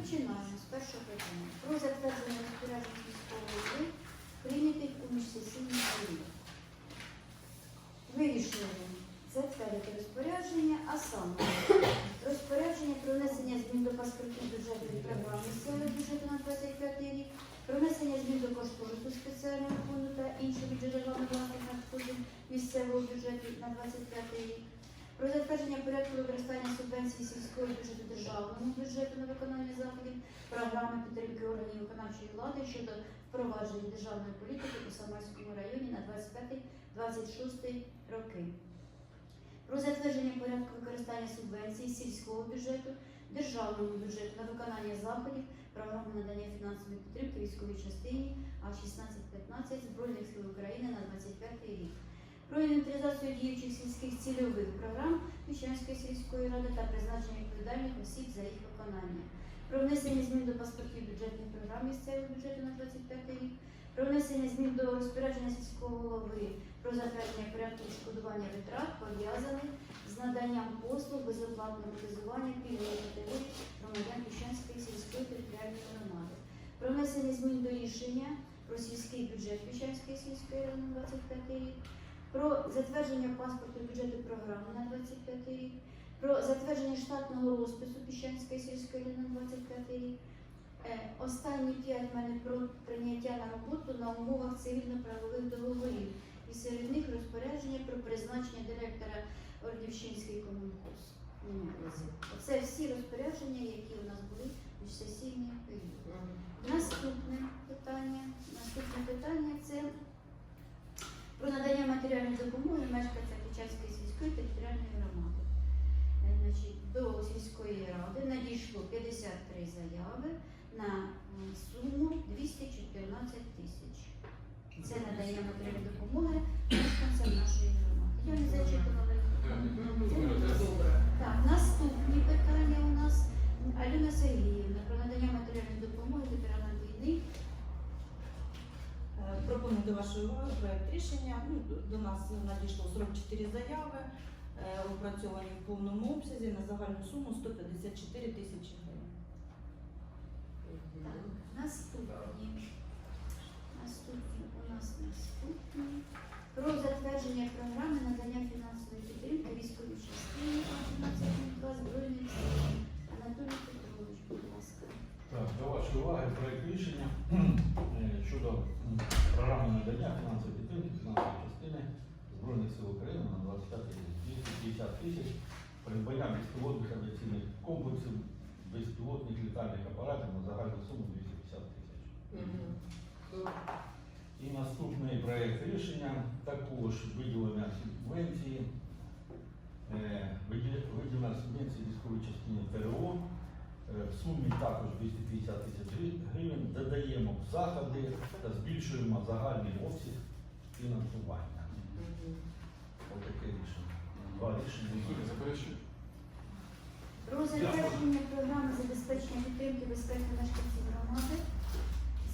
Починаємо з першого питання. Про затвердження розпоряджень голови, прийнятих у міжсесійній період. Вирішили затвердити розпорядження, а саме розпорядження про внесення змін до паспортів бюджетної програми місцевого бюджету на 25 рік, про внесення змін до кошторису спеціального фонду та інших бюджетних власних надходжень місцевого бюджету на 25 рік, про затвердження порядку використання субвенцій сільського бюджету державному бюджету на виконання заходів програми підтримки органів виконавчої влади щодо впровадження державної політики у Самарському районі на 25-26 роки. Про затвердження порядку використання субвенцій сільського бюджету державному бюджету на виконання заходів програми надання фінансової підтримки військовій частині А1615 Збройних сил України на 25 рік про інвентаризацію діючих сільських цільових програм Міщанської сільської ради та призначення відповідальних осіб за їх виконання, про внесення змін до паспортів бюджетних програм місцевого бюджету на 25 рік, про внесення змін до розпорядження сільського голови про затвердження порядку відшкодування витрат, пов'язаних з наданням послуг безоплатного протезування пільгової категорії громадян Міщанської сільської територіальної громади, про внесення змін до рішення про сільський бюджет Міщанської сільської ради на 25 рік, про затвердження паспорту бюджету програми на 25 рік, про затвердження штатного розпису Піщанської сільської ради на 25 рік. Е, Останні п'ять в мене про прийняття на роботу на умовах цивільно-правових договорів. І серед них розпорядження про призначення директора Ордівщинський комунхоз. Це всі розпорядження, які у нас були в сесійній період. Наступне питання. Наступне питання це про надання матеріальної допомоги мешканцям Печерської сільської територіальної громади. Е, Значить, до сільської ради надійшло 53 заяви на суму 214 тисяч. Це надання матеріальної допомоги мешканцям нашої громади. Я не зачитувала. Так, наступні питання у нас Альона Сергіївна про надання матеріальної допомоги ветеранам війни. Е, Пропоную до вашої уваги проєкт рішення. Ну, до- нас надійшло 44 заяви, е, опрацьовані в повному обсязі на загальну суму 154 тисячі гривень. Так, наступні. Наступні у нас наступні. Про затвердження програми надання фінансової підтримки військовій частині 11.02 Збройних сил. Анатолій Петрович, будь ласка. Так, до вашої уваги проект рішення е, щодо м, програми надання фінансової підтримки фінансової частини Збройних сил України на 25 рік. 250 тисяч придбання безпілотних авіаційних комплексів, безпілотних літальних апаратів на загальну суму 250 тисяч. І наступний проект рішення також виділення субвенції, е, виділення субвенції військової частини ТРО е, в сумі також 250 тисяч гривень, додаємо в заходи та збільшуємо загальний обсяг фінансування. Ось таке рішення. Два рішення. Про затвердження програми забезпечення підтримки безпеки мешканців громади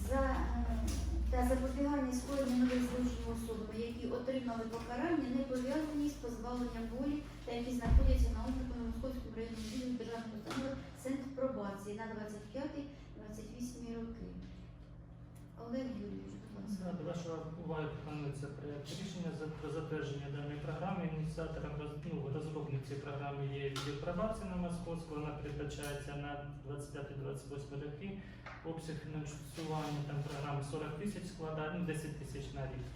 за, е, та запобігання скоєння нових злочинів особами, які отримали покарання, не пов'язані з позбавленням волі та які знаходяться на обліку Московському районі відділу державної установи Центр пробації на 25-28 роки. Олег Юрійович, будь ласка. До вашої уваги пропонується проєкт рішення за затвердження програми. Ініціатором ну, розробник цієї програми є відділ пробації на Московську. Вона передбачається на 25-28 роки. Обсяг фінансування там програми 40 тисяч складає, ну 10 тисяч на рік.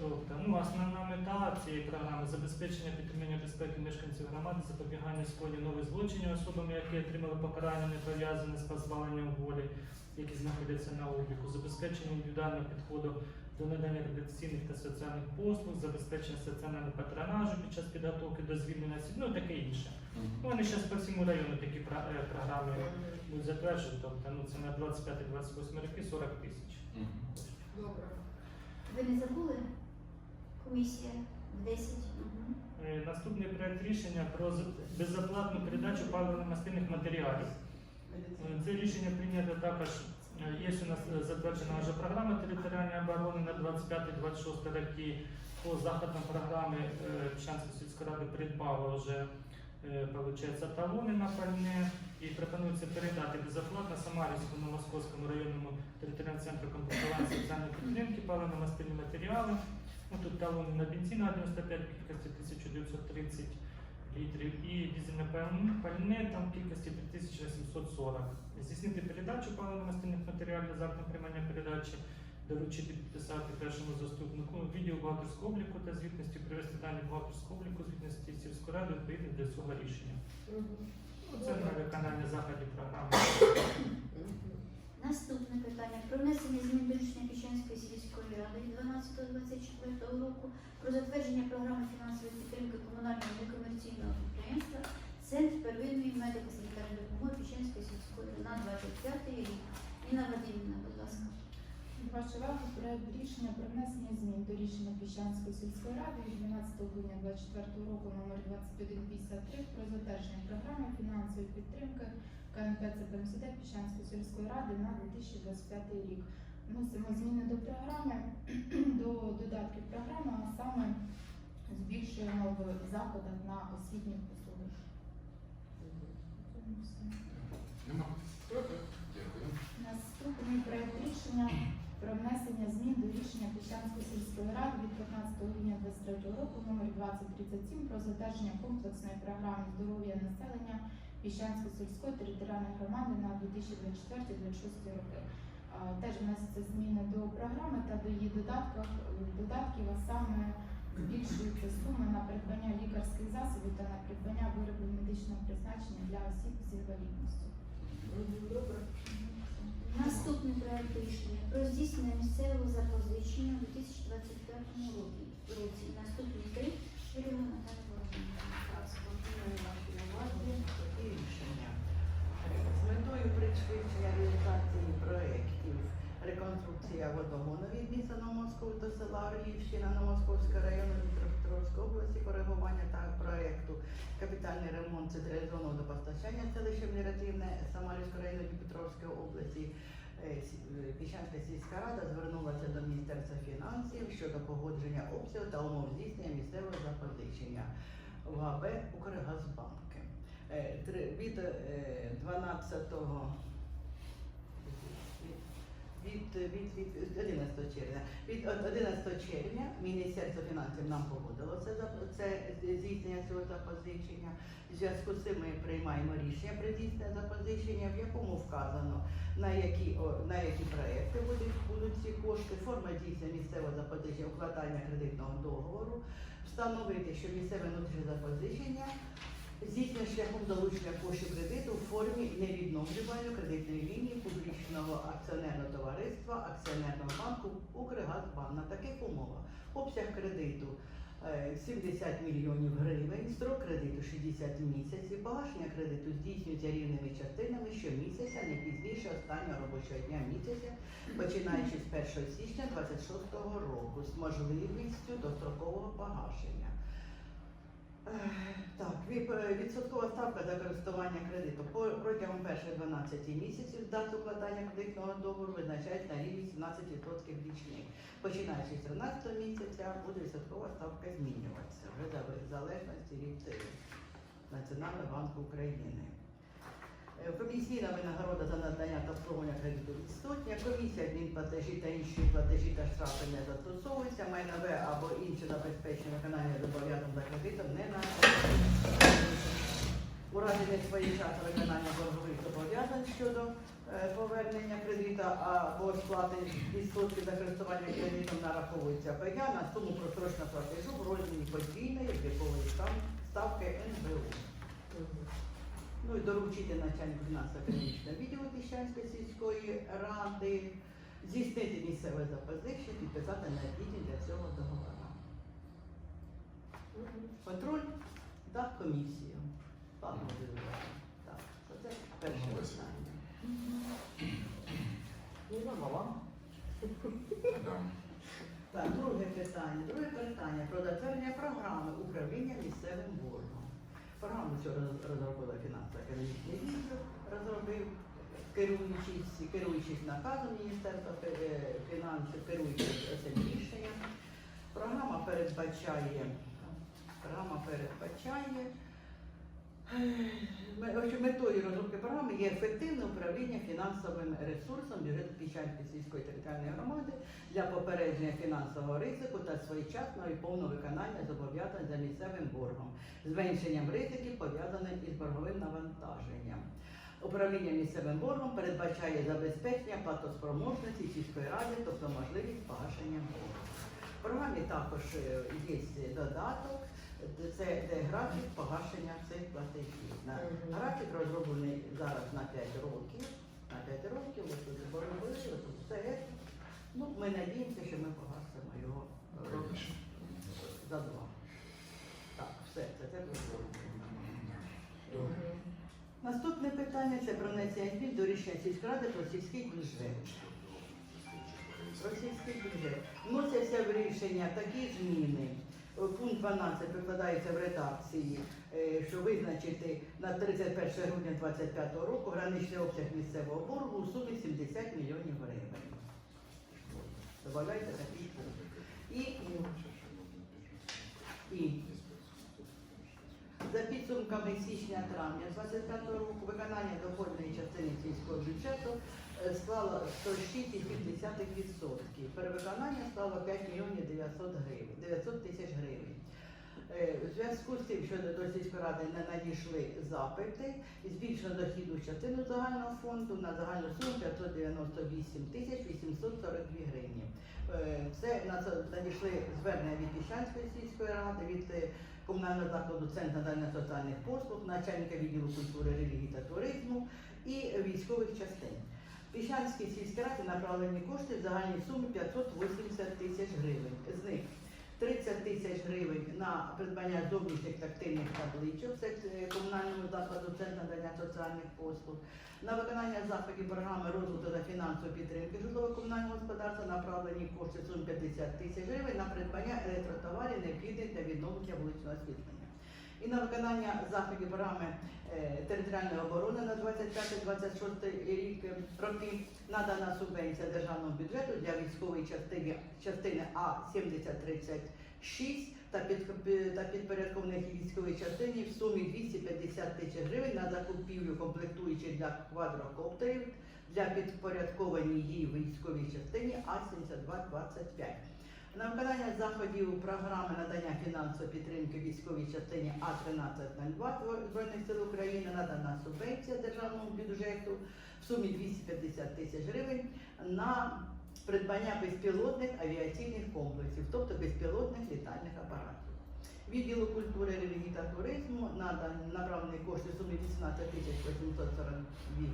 Тобто, ну, основна мета цієї програми забезпечення підтримання безпеки мешканців громади, запобігання скоєння нових злочинів особами, які отримали покарання, не пов'язане з позбавленням волі, які знаходяться на обліку, забезпечення індивідуального підходу до надання редакційних та соціальних послуг, забезпечення соціального патронажу під час підготовки до звільнення осіб, ну і таке інше. Ну, Вони зараз по всьому району такі е, програми будуть затверджені, тобто ну, це на 25-28 роки 40 тисяч. Добре. Ви не забули? Комісія в 10. Мгм. Е, Наступний проект рішення про з- безоплатну передачу паливно-мастильних матеріалів. Е, Це рішення прийнято також. Е, Є у нас е, затверджена вже програма територіальної оборони на 25-26 роки. По заходам програми е, Піщанська сільська рада придбала вже е, талони на пальне і пропонується передати безоплатно Самарівському Новомосковському районному територіальному центру комплектування соціальної підтримки паливно-мастильні матеріали. Ну, тут талони на бензин на 95 в кількості 1930 літрів і дизельне пальне, пальне там кількості 3740. Здійснити передачу паливно-мастильних матеріалів за актом приймання передачі, доручити підписати першому заступнику відділ бухгалтерського обліку та звітності, привести дані бухгалтерського обліку, звітності сільської ради відповідно до цього рішення. Ну, Це на виконання заходів програми. Наступне питання про внесення змін до рішення Піщанської сільської ради від 12.24 року про затвердження програми фінансової підтримки комунального некомерційного підприємства Центр первинної медико-санітарної допомоги Піщанської сільської на 25 рік. Ніна Вадимівна, будь ласка. Ваша увага проект рішення про внесення змін до рішення Піщанської сільської ради від 12 грудня 2024 року номер 2153 про затвердження програми фінансової підтримки КНП ЦПМСД Піщанської сільської ради на 2025 рік. Вносимо зміни до програми, до додатків програми, а саме збільшуємо в заходах на освітні послуги. Дякую. Наступний проект рішення про внесення змін до рішення Піщанської сільської ради від 15 грудня 2023 року номер 2037 про затвердження комплексної програми здоров'я населення Піщанської сільської територіальної громади на 2024-2026 роки. Теж вносяться зміни до програми та до її додатків, додатків, а саме збільшуються суми на придбання лікарських засобів та на придбання виробів медичного призначення для осіб з інвалідністю. Наступний проект рішення про здійснення місцевого запозичення у 2025 році. Наступні три Юрія рішення. З метою пришвидшення реалізації проєктів реконструкція водогону від міста Новомосковськ до села Оріївщина Новомосковського району Дніпропетровської області, коригування та проєкту капітальний ремонт централізованого водопостачання селища Міративне Самарівського району Дніпропетровської області. Е, е, Піщанська сільська рада звернулася до Міністерства фінансів щодо погодження обсягу та умов здійснення місцевого запозичення в ГБ Укргазбанки. Е, Від е, 12 від, від, від, від 11 червня. Від 11 червня Міністерство фінансів нам погодило це, це здійснення цього запозичення. В зв'язку з цим ми приймаємо рішення про здійснення запозичення, в якому вказано на які, на які проекти будуть, будуть ці кошти, форма здійснення місцевого запозичення, укладання кредитного договору, встановити, що місцеве внутрішнє запозичення здійснює шляхом залучення коштів кредиту в формі невідновлювальної кредитної лінії публічного акціонерного товариства акціонерного банку Укргазбан на таких умовах. Обсяг кредиту е, 70 мільйонів гривень, строк кредиту 60 місяців, погашення кредиту здійснюється рівними частинами щомісяця, не пізніше останнього робочого дня місяця, починаючи з 1 січня 2026 року з можливістю дострокового погашення. Так, е, відсоткова ставка за користування кредиту протягом перших 12 місяців дати укладання кредитного договору визначають на рівні 17% річних. Починаючи з 13 місяця буде відсоткова ставка змінюватися вже в залежності від е, Національного банку України. Е, Комісійна винагорода за надання та обслуговування кредиту відсутня. Комісія адмінплатежі та інші платежі та штрафи не застосовуються. Майнове або інше забезпечення виконання зобов'язань за кредитом не накладається. У разі несвоєчасного виконання боргових зобов'язань щодо е, повернення кредита або сплати відсотків за користування кредитом нараховується пеня на суму просрочного платежу в розмірі подвійної облікової став- ставки НБУ. Ну і доручити начальнику фінансово-економічного відділу Піщанської сільської ради здійснити місцеве запозичення, підписати необхідні для цього договори. Контроль та комісію. Пан Володимир. Так, це перше Ну, питання. Так, друге питання. Друге питання про затвердження програми управління місцевим боргом. Програму цю розробила фінансово-економічний відділ, розробив, керуючись, керуючись наказом Міністерства фінансів, керуючись цим рішенням. Програма передбачає, програма передбачає Метою розробки програми є ефективне управління фінансовим ресурсом бюджету Піщанської сільської територіальної громади для попередження фінансового ризику та своєчасного і повного виконання зобов'язань за місцевим боргом, зменшенням ризиків, пов'язаним із борговим навантаженням. Управління місцевим боргом передбачає забезпечення платоспроможності сільської ради, тобто можливість погашення боргу. В програмі також е, є додаток, це де графік погашення цих платежів. Графік розроблений зараз на 5 років. На 5 років, ось тут борговий, тут все. Ну, ми надіємося, що ми погасимо його е, за два. Так, все, це це розроблено. Наступне питання це про змін до рішення сільської ради про сільський бюджет. Про сільський бюджет. Вносяться в рішення такі зміни. Пункт 12 викладається в редакції, е, що визначити на 31 грудня 2025 року граничний обсяг місцевого боргу у сумі 70 мільйонів гривень. Добавляйте такий пункт. І, і за підсумками січня-травня 25 року виконання доходної частини сільського бюджету е, склало 106,7%. Перевиконання стало 5 мільйонів 900 гривень, 900 тисяч гривень. Е, У зв'язку з тим, що до сільської ради не надійшли запити, збільшено дохідну частину загального фонду на загальну суму 598 тисяч 842 гривні. Е, Це надійшли звернення від Піщанської сільської ради, від комунального закладу Центр надання соціальних послуг, начальника відділу культури, релігії та туризму і військових частин. Піщанській сільській раді направлені кошти в загальній сумі 580 тисяч гривень. З них 30 тисяч гривень на придбання зовнішніх тактильних табличок це е, комунальному закладу Центр надання соціальних послуг, на виконання заходів програми розвитку та фінансової підтримки житлово-комунального господарства направлені кошти сумі 50 тисяч гривень на придбання електротоварів, необхідних для відновлення вуличного освітлення. І на виконання заходів програми е, територіальної оборони на 25-26 рік е, роки надана субвенція державного бюджету для військової частини, частини А 7036 та, під, та підпорядкованих військовій частині в сумі 250 тисяч гривень на закупівлю комплектуючих для квадрокоптерів для підпорядкованій її військовій частині А-7225. На виконання заходів програми надання фінансової підтримки військовій частині А-1302 Збройних сил України надана субвенція державного бюджету в сумі 250 тисяч гривень на придбання безпілотних авіаційних комплексів, тобто безпілотних літальних апаратів. Відділу культури, релігії та туризму направлені кошти сумі 18 тисяч 842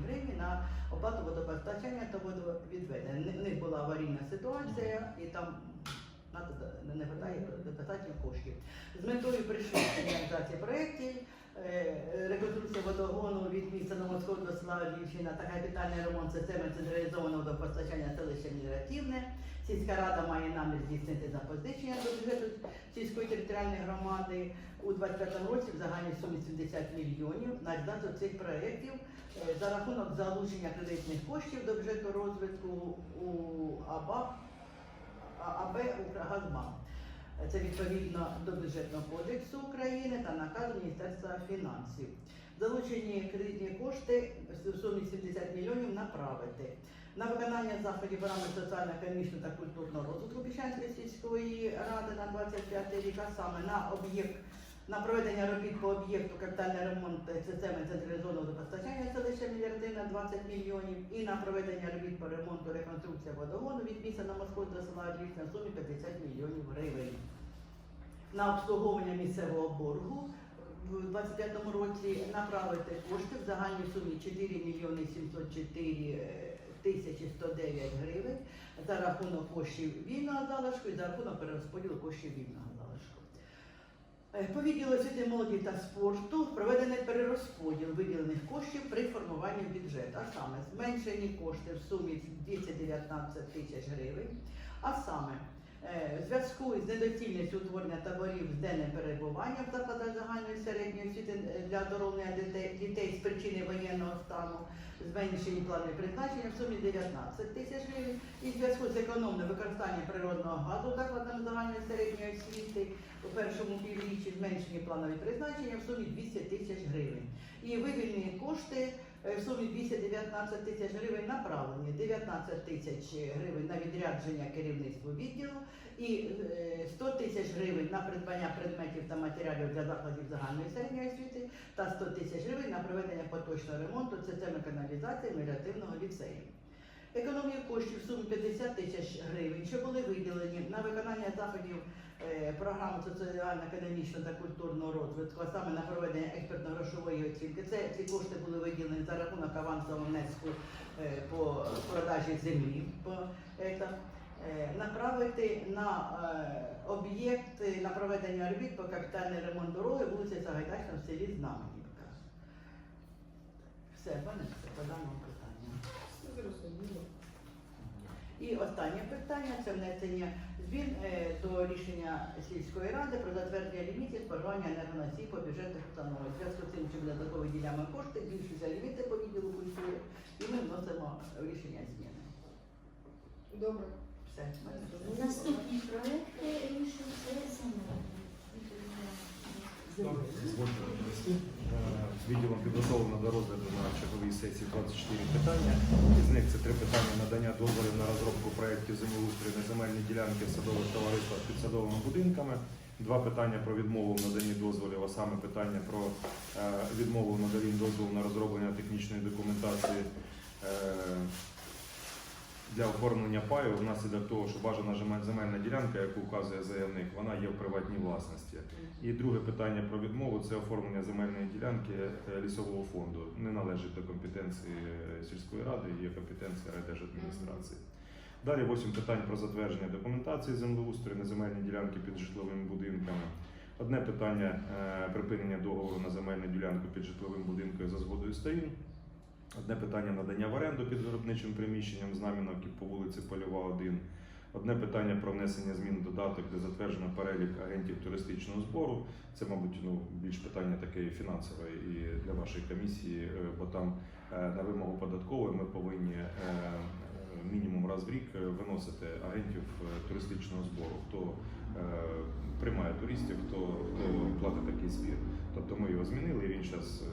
гривні на оплату водопостачання та водовідведення. В них була аварійна ситуація і там не вистачає достатньо коштів. З метою пришвидшення реалізації проєктів, е, реконструкція водогону від міста Новосков до села Львівщина та капітальний ремонт системи централізованого водопостачання селища Мігративне. Сільська рада має намір здійснити запозичення до бюджету сільської територіальної громади у 25 році в загальній сумі 70 мільйонів на реалізацію цих проєктів е, за рахунок залучення кредитних коштів до бюджету розвитку у АБАП АБ «Укргазбанк». Це відповідно до бюджетного кодексу України та наказу Міністерства фінансів. Залучені кредитні кошти в сумі 70 мільйонів направити на виконання заходів програми соціально-економічного та культурного розвитку Піщанської сільської ради на 25 рік, а саме на об'єкт на проведення робіт по об'єкту капітальний ремонт системи централізованого водопостачання селища Мільярдина 20 мільйонів і на проведення робіт по ремонту реконструкція водогону від міста на Москву до села Львів на сумі 50 мільйонів гривень. На обслуговування місцевого боргу в 25 році направити кошти в загальній сумі 4 мільйони 704 тисячі 109 гривень за рахунок коштів вільного залишку і за рахунок перерозподілу коштів вільного. Е, По відділу освіти, молоді та спорту проведений перерозподіл виділених коштів при формуванні бюджету, а саме зменшені кошти в сумі 219 тисяч гривень, а саме Е, В зв'язку з недоцільністю утворення таборів з денним перебуванням в закладах загальної середньої освіти е, для оздоровлення дітей, дітей з причини воєнного стану, зменшені плани призначення в сумі 19 тисяч гривень. І зв'язку з економним використанням природного газу закладами загальної середньої освіти у першому півріччі зменшені планові призначення в сумі 200 тисяч гривень. І вивільні кошти е, в сумі 219 тисяч гривень направлені 19 тисяч гривень на відрядження керівництву відділу і е, 100 тисяч гривень на придбання предметів та матеріалів для закладів загальної середньої освіти та 100 тисяч гривень на проведення поточного ремонту системи каналізації меліоративного ліцею. Економію коштів в сумі 50 тисяч гривень, що були виділені на виконання заходів е, програми соціально-економічного та культурного розвитку, а саме на проведення експертно-грошової оцінки. Це ці кошти були виділені за рахунок авансового внеску е, по продажі землі. По, е, е, направити на об'єкт на проведення робіт по капітальний ремонт дороги вулиці Сагайдачна в селі Знаменівка. Все, пане, все по даному питанню. І останнє питання це внесення змін е, до рішення сільської ради про затвердження лімітів споживання енергоносій по бюджетних установах. Зв'язку з цим, що ми додатково виділяємо кошти, збільшуються ліміти по відділу культури, і ми вносимо рішення зміни. Добре. Все. Наступні проекти рішень це. Відділом підготовлено до розгляду на черговій сесії 24 питання. Із них це три питання надання дозволів на розробку проєктів землеустрою на земельні ділянки садових товариства з підсадовими будинками. Два питання про відмову в наданні дозволів, а саме питання про е, відмову в наданні дозволу на розроблення технічної документації е, для оформлення паю внаслідок того, що бажана земельна ділянка, яку вказує заявник, вона є в приватній власності. І друге питання про відмову це оформлення земельної ділянки е, лісового фонду. Не належить до компетенції е, сільської ради, є компетенція райдержадміністрації. Далі восім питань про затвердження документації землеустрою на земельні ділянки під житловими будинками. Одне питання е, припинення договору на земельну ділянку під житловим будинком за згодою сторін. Одне питання надання в оренду під виробничим приміщенням Знам'яновки по вулиці Польова 1. Одне питання про внесення змін додаток, де затверджено перелік агентів туристичного збору. Це, мабуть, ну, більш питання таке фінансове і для вашої комісії, е, бо там е, на вимогу податкової ми повинні е, мінімум раз в рік виносити агентів туристичного збору, хто приймає туристів, хто, хто платить такий збір. Тобто ми його змінили, він зараз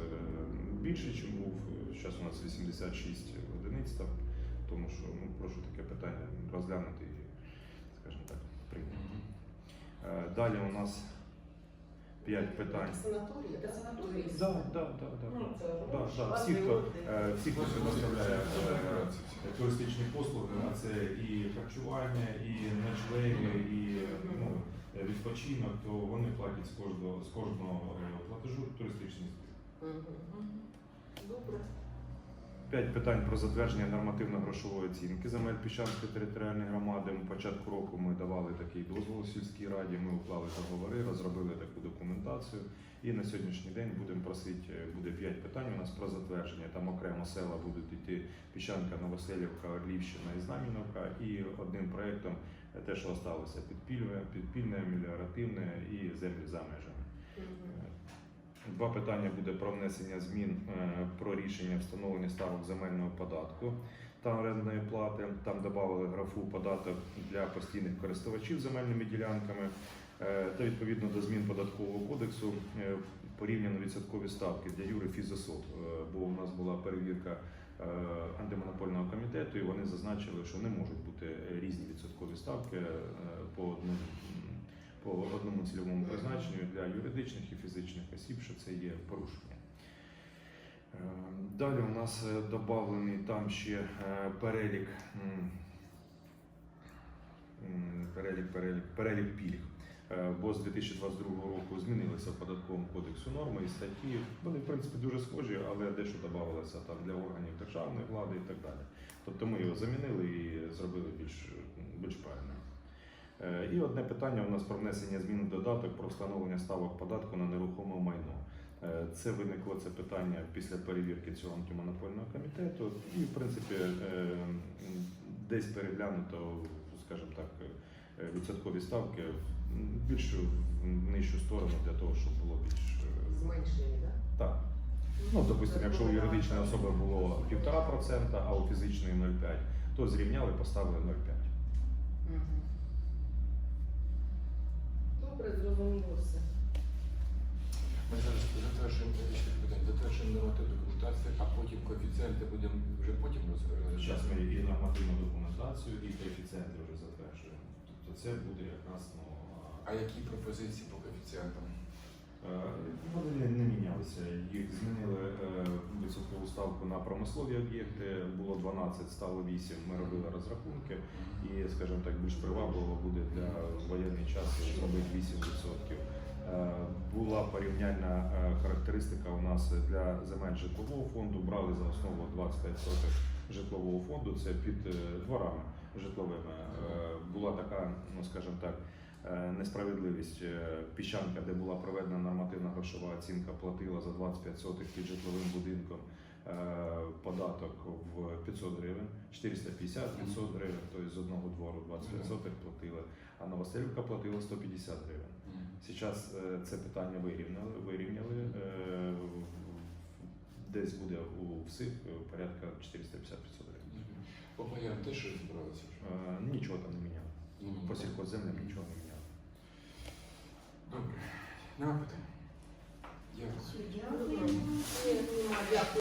більший, ніж був. Зараз у нас 86 одиниць там, тому що ну, прошу таке питання розглянути і, скажімо так, прийняти. Е, Далі у нас 5 питань. Санаторій, це санаторій. Да, да, да, да. Ну, це Да, да. Всі, хто, е, всі, хто предоставляє е, туристичні послуги, а це і харчування, і ночлеги, і ну, відпочинок, то вони платять з кожного, з кожного е, платежу. Мгм. Добре. П'ять питань про затвердження нормативно-грошової оцінки земель Піщанської територіальної громади. Початку року ми давали такий дозвол сільській раді. Ми уклали договори, розробили таку документацію. І на сьогоднішній день будемо просити, е, буде п'ять питань у нас про затвердження. Там окремо села будуть йти Піщанка, Новоселівка, Орлівщина і Знам'яновка. І одним проєктом е, те, що залишилося підпільне, підпільне, меліоративне і землі за межами. Два питання буде про внесення змін е, про рішення встановлення ставок земельного податку та орендної плати. Там додали графу податок для постійних користувачів земельними ділянками е, та відповідно до змін податкового кодексу е, порівняно відсоткові ставки для юри фізособ. Бо у нас була перевірка антимонопольного комітету, і вони зазначили, що не можуть бути різні відсоткові ставки по одному по одному цільовому призначенню для юридичних і фізичних осіб, що це є порушення. Е, Далі у нас додавлений там ще е, перелік, перелік, перелік, перелік пільг. Е, Бо з 2022 року змінилися в податковому кодексу норми і статті. Вони, в принципі, дуже схожі, але дещо додавалося там для органів державної влади і так далі. Тобто ми його замінили і зробили більш, більш правильним. Е, І одне питання у нас про внесення змін в додаток про встановлення ставок податку на нерухоме майно. Е, Це виникло це питання після перевірки цього антимонопольного комітету, і в принципі е, десь переглянуто, скажімо так, відсоткові ставки в більшу в нижчу сторону для того, щоб було більш Зменшені, так? так. Ну, допустимо, якщо у юридичної особи було 1,5%, а у фізичної 0,5%, то зрівняли, поставили 0,5%. Добре, зрозуміло все. Ми зараз затверджуємо питання, затверджуємо нормативну документацію, а потім коефіцієнти будемо вже потім розглядати. Зараз ми і нормативну документацію, і коефіцієнти вже затверджуємо. Тобто це буде якраз ну, А які пропозиції по коефіцієнтам? Е, Вони не, мінялися. Їх змінили е, відсоткову ставку на промислові об'єкти. Було 12, стало 8. Ми робили розрахунки. І, скажімо так, більш привабливо буде для воєнний час зробити 8%. Е, Була порівняльна характеристика у нас для земель житлового фонду. Брали за основу 25 сотих житлового фонду. Це під дворами житловими. Була така, ну скажімо так, несправедливість. Е, Піщанка, де була проведена нормативна грошова оцінка, платила за 25 сотих під житловим будинком е, податок в 500 гривень, 450 500 гривень, тобто з одного двору 25 сотих платили, а Новоселівка платила 150 гривень. Зараз е, це питання вирівняли, вирівняли. е, Десь буде у всіх е, порядка 450-500 гривень. По паям теж вже? Е, Нічого там не міняли. Ну, По сільхозземлям нічого не міняли. Добре. Нема питань? Дякую.